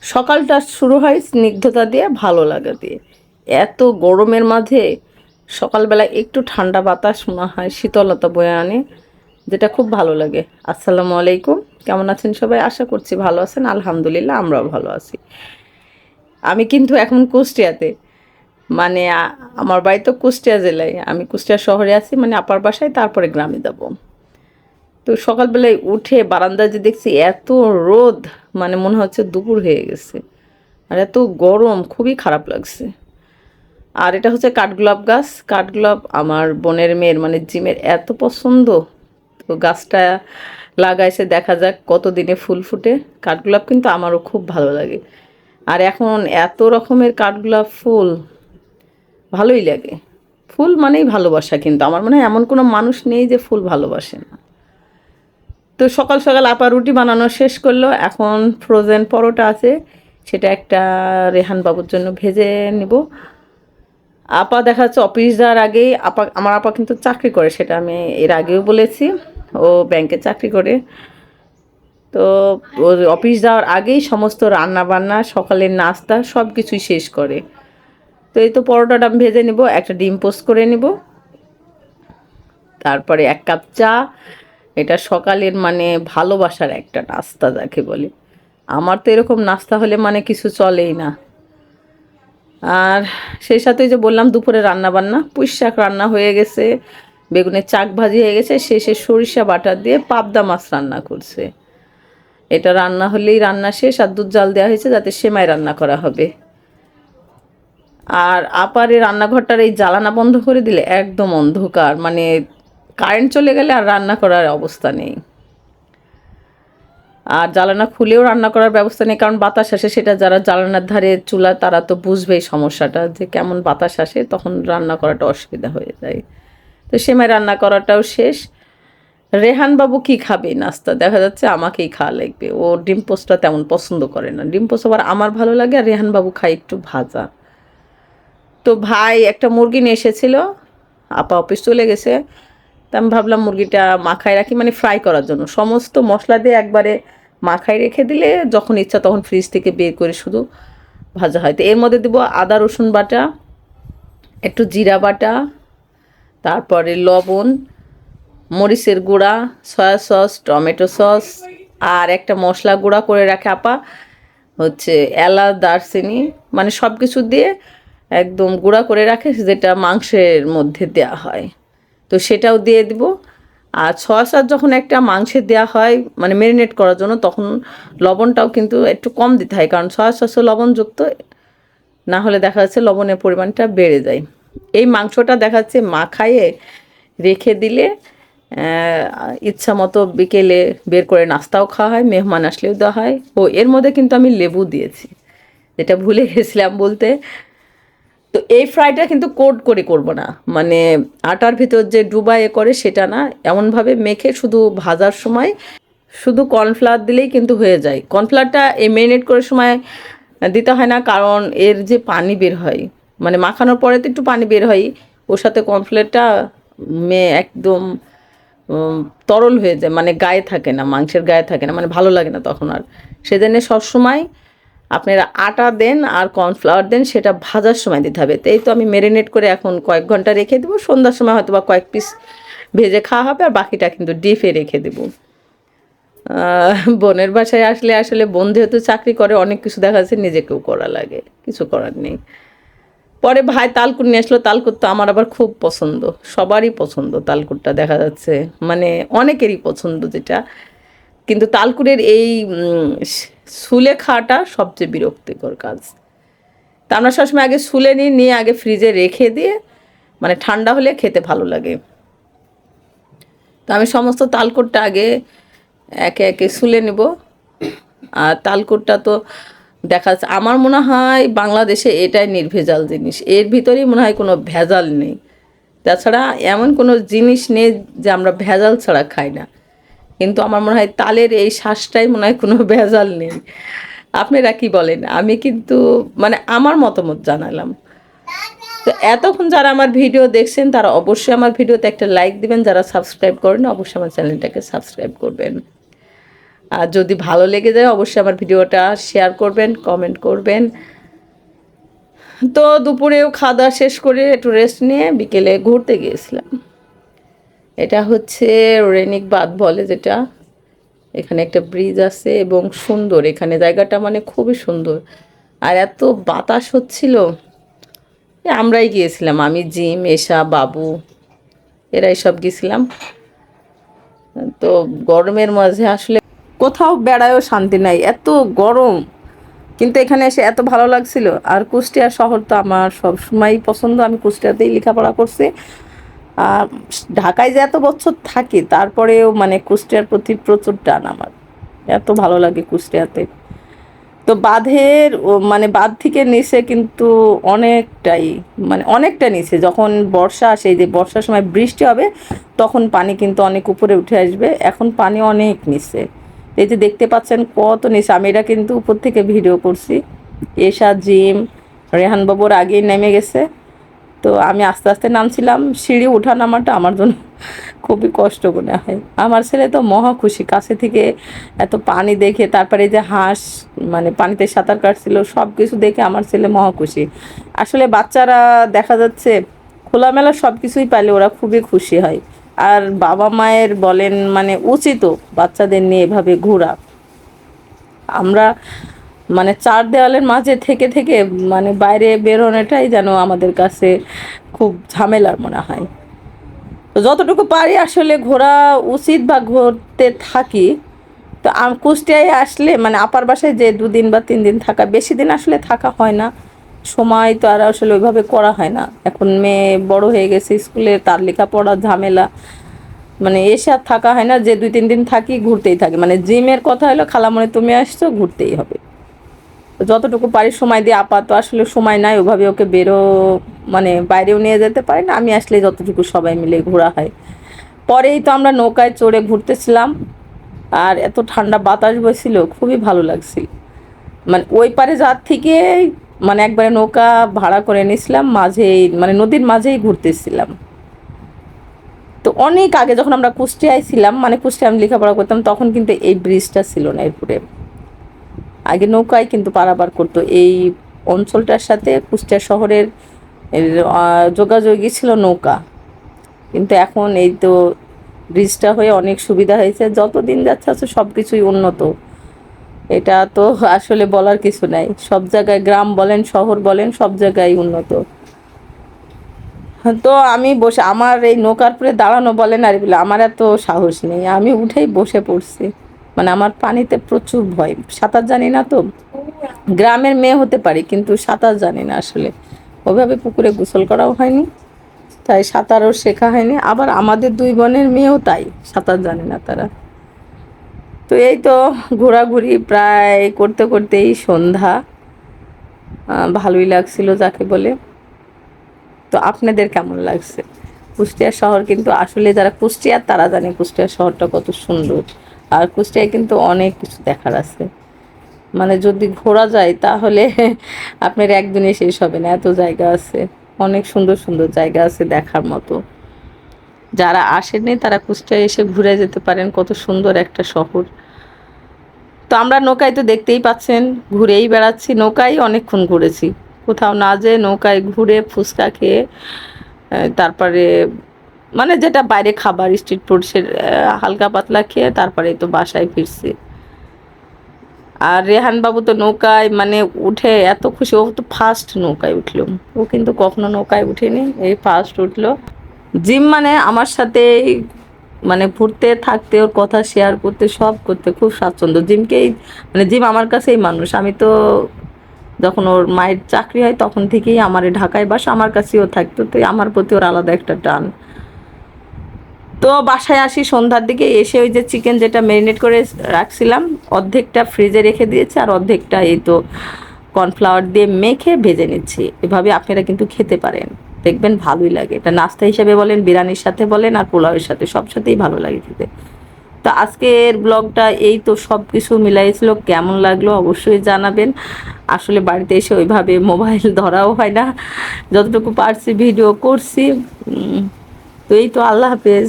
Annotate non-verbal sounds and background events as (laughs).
সকালটা শুরু হয় স্নিগ্ধতা দিয়ে, ভালো লাগা দিয়ে। এত গরমের মাঝে সকালবেলা একটু ঠান্ডা বাতাস মনে হয়, শীতলতা বয়ে আনে, যেটা খুব ভালো লাগে। আসসালামু আলাইকুম। কেমন আছেন সবাই? আশা করছি ভালো আছেন। আলহামদুলিল্লাহ, আমরাও ভালো আছি। আমি কিন্তু এখন কুষ্টিয়াতে। মানে আমার বাড়ি তো কুষ্টিয়া জেলায়। আমি কুষ্টিয়া শহরে আছি মানে আপার বাসায়, তারপরে গ্রামে যাব। তো সকালবেলায় উঠে বারান্দায় যে দেখছি এত রোদ মানে মনে হচ্ছে দুপুর হয়ে গেছে। আর এত গরম, খুবই খারাপ লাগছে। আর এটা হচ্ছে কাঠগোলাপ গাছ। কাঠগোলাপ আমার বোনের মেয়ের মানে জিমের এত পছন্দ। তো গাছটা লাগাইছে, দেখা যাক কত দিনে ফুল ফুটে। কাঠগোলাপ কিন্তু আমারও খুব ভালো লাগে। আর এখন এত রকমের কাঠগোলাপ ফুল, ভালোই লাগে। ফুল মানেই ভালোবাসা কিন্তু। আমার মনে হয় এমন কোনো মানুষ নেই যে ফুল ভালোবাসে না। তো সকাল সকাল আপা রুটি বানানো শেষ করল। এখন ফ্রোজেন পরোটা আছে, সেটা একটা রেহান বাবুর জন্য ভেজে নিব। আপা দেখা যাচ্ছে অফিস যাওয়ার আগেই, আপা, আমার আপা কিন্তু চাকরি করে, সেটা আমি এর আগেও বলেছি। ও ব্যাংকে চাকরি করে। তো ওর অফিস যাওয়ার আগেই সমস্ত রান্না বান্না সকালের নাস্তা সব কিছুই শেষ করে। তো এই তো পরোটাটা আমি ভেজে নিব, একটা ডিম পোস্ট করে নিব। তারপরে এক কাপ চা এটা সকালের মানে ভালোবাসার একটা নাস্তা যাকে বলে। আমার তো এরকম নাস্তা হলে মানে কিছু চলেই না। আর সেই সাথে যে বললাম দুপুরে রান্না বান্না পুঁই শাক রান্না হয়ে গেছে, বেগুনের চাক ভাজি হয়ে গেছে, শেষে সরিষা বাটা দিয়ে পাবদা মাছ রান্না করছে। এটা রান্না হলেই রান্না শেষ, আর দুধ জাল দেওয়া হয়েছে যাতে সেমাই রান্না করা হবে। আর আপারে রান্নাঘরটার এই জ্বালানা বন্ধ করে দিলে একদম অন্ধকার মানে কারেন্ট চলে গেলে আর রান্না করার অবস্থা নেই। আর জ্বালানা খুলেও রান্না করার ব্যবস্থা নেই, কারণ বাতাস আসে, সেটা যারা জ্বালানার ধারে চুলা, তারা তো বুঝবেই সমস্যাটা, যে কেমন বাতাস আসে, তখন রান্না করাটা অসুবিধা হয়ে যায়। তো সেমাই রান্না করাটাও শেষ। রেহান বাবু কি খাবে? নাস্তা, দেখা যাচ্ছে আমাকেই খাওয়া লাগবে। ও ডিম পোস্টটা তেমন পছন্দ করে না। ডিম পোস্ট আবার আমার ভালো লাগে আর রেহান বাবু খায় একটু ভাজা। তো ভাই, একটা মুরগি নিয়ে এসেছিল, আপা অফিস চলে গেছে। তা আমি ভাবলাম মুরগিটা মাখায় রাখি মানে ফ্রাই করার জন্য। সমস্ত মশলা দিয়ে একবারে মাখায় রেখে দিলে যখন ইচ্ছা তখন ফ্রিজ থেকে বের করে শুধু ভাজা হয়। তো এর মধ্যে দেবো আদা, রসুন বাটা, একটু জিরা বাটা, তারপরে লবণ, মরিচের গুঁড়া, সয়া সস, টমেটো সস, আর একটা মশলা গুঁড়া করে রাখে আপা, হচ্ছে এলা দারচিনি মানে সব কিছু দিয়ে একদম গুঁড়া করে রাখে, যেটা মাংসের মধ্যে দেওয়া হয়। তো সেটাও দিয়ে দিব। আর ছয় সাত যখন একটা মাংসে দেওয়া হয় মানে ম্যারিনেট করার জন্য, তখন লবণটাও কিন্তু একটু কম দিতে হয়, কারণ ছয় সস লবণযুক্ত, না হলে দেখা যাচ্ছে লবণের পরিমাণটা বেড়ে যায়। এই মাংসটা দেখা যাচ্ছে মাখাইয়ে রেখে দিলে ইচ্ছা মতো বিকেলে বের করে নাস্তাও খাওয়া হয়, মেহমান আসলেও দেওয়া হয়। ও, এর মধ্যে কিন্তু আমি লেবু দিয়েছি। যেটা ভুলে গেছিলাম বলতে তো এই ফ্রাইটা কিন্তু কোড করে করব না। মানে আটার ভিতর যে ডুবাইয়ে করে সেটা না, এমনভাবে মেখে শুধু ভাজার সময় শুধু কর্নফ্লাওয়ার দিলেই কিন্তু হয়ে যায়। কর্নফ্লাওয়ারটা এই মেরিনেট করার সময় দিতে হয় না, কারণ এর যে পানি বের হয় মানে মাখানোর পরে তো একটু পানি বের হয়, ওর সাথে কর্নফ্লাওয়ারটা মে একদম তরল হয়ে যায় মানে গায়ে থাকে না, মাংসের গায়ে থাকে না মানে ভালো লাগে না তখন আর। সেজন্য সবসময় আপনারা আটা দেন আর কর্নফ্লাওয়ার দেন, সেটা ভাজার সময় দিতে হবে। তো এই তো আমি মেরিনেট করে এখন কয়েক ঘণ্টা রেখে দেবো। সন্ধ্যার সময় হয়তো বা কয়েক পিস ভেজে খাওয়া হবে, আর বাকিটা কিন্তু ডিপে রেখে দেবো। বোনের বাসায় আসলে আসলে বোন যেহেতু চাকরি করে, অনেক কিছু দেখা যাচ্ছে, নিজেকেও করা লাগে। কিছু করার নেই। পরে ভাই তালকুট নিয়ে আসলো। তালকুট তো আমার আবার খুব পছন্দ। সবারই পছন্দ তালকুটটা দেখা যাচ্ছে। মানে অনেকেরই পছন্দ যেটা। কিন্তু তালকুটের এই সুলে খাওয়াটা সবচেয়ে বিরক্তিকর কাজ। তা আমরা সবসময় আগে শুলে নিই, নিয়ে আগে ফ্রিজে রেখে দিয়ে মানে ঠান্ডা হলে খেতে ভালো লাগে। তো আমি সমস্ত তালকোটটা আগে একে একে শুলে নেব। আর তালকোটটা তো দেখা যাচ্ছে, আমার মনে হয় বাংলাদেশে এটাই নির্ভেজাল জিনিস। এর ভিতরেই মনে হয় কোনো ভেজাল নেই। তাছাড়া এমন কোনো জিনিস নেই যে আমরা ভেজাল ছাড়া খাই না। কিন্তু আমার মনে হয় তালের এই শ্বাসটাই মনে হয় কোনো ভেজাল নেই। আপনারা কি বলেন? আমি কিন্তু মানে আমার মতামত জানালাম। তো এতক্ষণ যারা আমার ভিডিও দেখছেন, তারা অবশ্যই আমার ভিডিওতে একটা লাইক দিবেন। যারা সাবস্ক্রাইব করেন, অবশ্যই আমার চ্যানেলটাকে সাবস্ক্রাইব করবেন। আর যদি ভালো লেগে যায়, অবশ্যই আমার ভিডিওটা শেয়ার করবেন কমেন্ট করবেন। তো দুপুরেও খাওয়া দাওয়া শেষ করে একটু রেস্ট নিয়ে বিকেলে ঘুরতে গিয়েছিলাম। এটা হচ্ছে রেনিক বাঁধ বলে যেটা। এখানে একটা ব্রিজ আছে এবং সুন্দর। এখানে জায়গাটা মানে খুবই সুন্দর। আর এত বাতাস হচ্ছিল আমরাই গিয়েছিলাম। আমি, জিম, এশা, বাবু, এরাই সব গেছিলাম তো গরমের মাঝে আসলে কোথাও বেড়ায়ও শান্তি নাই, এত গরম। কিন্তু এখানে এসে এত ভালো লাগছিল। আর কুষ্টিয়া শহর তো আমার সবসময়ই পছন্দ। আমি কুষ্টিয়াতেই লেখাপড়া করছি। ঢাকায় যে এত বছর থাকি, তারপরেও মানে কুষ্টিয়ার প্রতি প্রচুর টান আমার। এত ভালো লাগে কুষ্টিয়াতে। তো বাঁধের মানে বাঁধ থেকে নিচে কিন্তু অনেকটাই মানে অনেকটা নিচে। যখন বর্ষা আসে যে বর্ষার সময় বৃষ্টি হবে, তখন পানি কিন্তু অনেক উপরে উঠে আসবে। এখন পানি অনেক নিচে। এই যে দেখতে পাচ্ছেন কত নিচে। আমি এটা কিন্তু উপর থেকে ভিডিও করছি। এশা জিম, রেহান বাবুর আগেই নেমে গেছে। তো আমি আস্তে আস্তে নামছিলাম। সিঁড়ি ওঠা নামাটা আমার জন্য খুবই কষ্ট মনে হয়। আমার ছেলে তো মহা খুশি, কাছে থেকে এত পানি দেখে, তারপরে যে হাঁস মানে পানিতে সাঁতার কাটছিল সব কিছু দেখে আমার ছেলে মহা খুশি। আসলে বাচ্চারা দেখা যাচ্ছে খোলামেলা সব কিছুই পাইলে ওরা খুবই খুশি হয়। আর বাবা মায়ের বলেন মানে উচিতও বাচ্চাদের নিয়ে এভাবে ঘোরা। আমরা মানে চার দেওয়ালের মাঝে থেকে থেকে মানে বাইরে বেরোনোটাই যেন আমাদের কাছে খুব ঝামেলার মনে হয়। যতটুকু পারি আসলে ঘোরা উচিত বা ঘুরতে থাকি। তো কুষ্টিয়ায় আসলে মানে আপার বাসায় যে দুদিন বা তিন দিন থাকা, বেশি দিন আসলে থাকা হয় না। সময় তো আর আসলে ওইভাবে করা হয় না। এখন মেয়ে বড় হয়ে গেছে স্কুলে, তার লেখাপড়া ঝামেলা। মানে এসে আর থাকা হয় না যে দুই তিন দিন থাকি, ঘুরতেই থাকি। মানে জিমের কথা হলো খালামনে তুমি আসছো, ঘুরতেই হবে। তো যতটুকু পারি সময় দিয়ে, আপাতত আসলে সময় নাই, ওভাবে ওকে বেরো মানে বাইরেও নিয়ে যেতে পারি না। আমি আসলে যতটুকু সবাই মিলে ঘোরা হয়। পরেই তো আমরা নৌকায় চড়ে ঘুরতেছিলাম। আর এত ঠান্ডা বাতাস বইছিল, খুবই ভালো লাগছিল মানে ওই পারে যার থেকে মানে একবারে নৌকা ভাড়া করে নিয়েছিলাম মাঝেই মানে নদীর মাঝেই ঘুরতেছিলাম। তো অনেক আগে যখন আমরা কুষ্টিয়ায় ছিলাম মানে কুষ্টিয়া আমি লেখাপড়া করতাম, তখন কিন্তু এই ব্রিজটা ছিল না এরপরে। আগে নৌকায় কিন্তু পারাপার করতো। এই অঞ্চলটার সাথে কুষ্টিয়া শহরের যোগাযোগই ছিল নৌকা। কিন্তু এখন এই তো ব্রিজটা হয়ে অনেক সুবিধা হয়েছে। যত দিন যাচ্ছে আছে সব কিছুই উন্নত। এটা তো আসলে বলার কিছু নাই। সব জায়গায় গ্রাম বলেন, শহর বলেন, সব জায়গায় উন্নত। তো আমি বসে, আমার এই নৌকার পরে দাঁড়ানো বলেন আর বলে আমার এত সাহস নেই। আমি উঠেই বসে পড়ছি। মানে আমার পানিতে প্রচুর ভয়। সাঁতার জানি না তো। গ্রামের মেয়ে হতে পারি, কিন্তু সাঁতার জানি না আসলে। ওভাবে পুকুরে গোসল করাও হয়নি, তাই সাঁতারও শেখা হয়নি। আবার আমাদের দুই বোনের মেয়েও তাই, সাঁতার জানে না তারা। তো এই তো ঘোরাঘুরি প্রায় করতে করতেই সন্ধ্যা। ভালোই লাগছিল যাকে বলে। তো আপনাদের কেমন লাগছে? কুষ্টিয়া শহর কিন্তু আসলে যারা কুষ্টিয়ার তারা জানে কুষ্টিয়া শহরটা কত সুন্দর। আর কুষ্টিয়ায় কিন্তু অনেক কিছু দেখার আছে। মানে যদি ঘোরা যায় তাহলে (laughs) আপনার একদিনে শেষ হবে না, এত জায়গা আছে। অনেক সুন্দর সুন্দর জায়গা আছে দেখার মতো। যারা আসেননি তারা কুষ্টিয়ায় এসে ঘুরে যেতে পারেন, কত সুন্দর একটা শহর। তো আমরা নৌকায় তো দেখতেই পাচ্ছেন, ঘুরেই বেড়াচ্ছি, নৌকায় অনেকক্ষণ ঘুরেছি। কোথাও না যেয়ে নৌকায় ঘুরে ফুচকা খেয়ে তারপরে মানে যেটা বাইরে খাবার স্ট্রিট ফুড সে হালকা পাতলা খেয়ে তারপরে তো বাসায় ফিরছি। আর রেহান বাবু তো নৌকায় মানে উঠে এত খুশি, ও তো ফার্স্ট নৌকায় উঠল। ও কিন্তু কখনো নৌকায় উঠেনি, এই ফার্স্ট উঠল। জিম মানে আমার সাথে মানে ঘুরতে, থাকতে, ওর কথা শেয়ার করতে, সব করতে খুব স্বাচ্ছন্দ্য। জিমকেই মানে জিম আমার কাছেই মানুষ। আমি তো যখন ওর মায়ের চাকরি হয় তখন থেকেই আমার ঢাকায় বাসা, আমার কাছেও থাকতো। তো আমার প্রতি ওর আলাদা একটা টান। তো বাসায় আসি, সন্ধ্যার দিকে এসে ওই যে চিকেন যেটা ম্যারিনেট করে রাখছিলাম, অর্ধেকটা ফ্রিজে রেখে দিয়েছি আর অর্ধেকটা এই তো কর্নফ্লাওয়ার দিয়ে মেখে ভেজে নিচ্ছি। এভাবে আপনারা কিন্তু খেতে পারেন। দেখবেন ভালোই লাগে। এটা নাস্তা হিসাবে বলেন, বিরিয়ানির সাথে বলেন আর পোলাওয়ের সাথে, সব সাথেই ভালো লাগে খেতে। তো আজকের ব্লগটা এই তো সব কিছু মিলাইছিল। কেমন লাগল অবশ্যই জানাবেন। আসলে বাড়িতে এসে ওইভাবে মোবাইল ধরাও হয় না। যতটুকু পারছি ভিডিও করছি। তো এই তো আল্লাহ হাফেজ।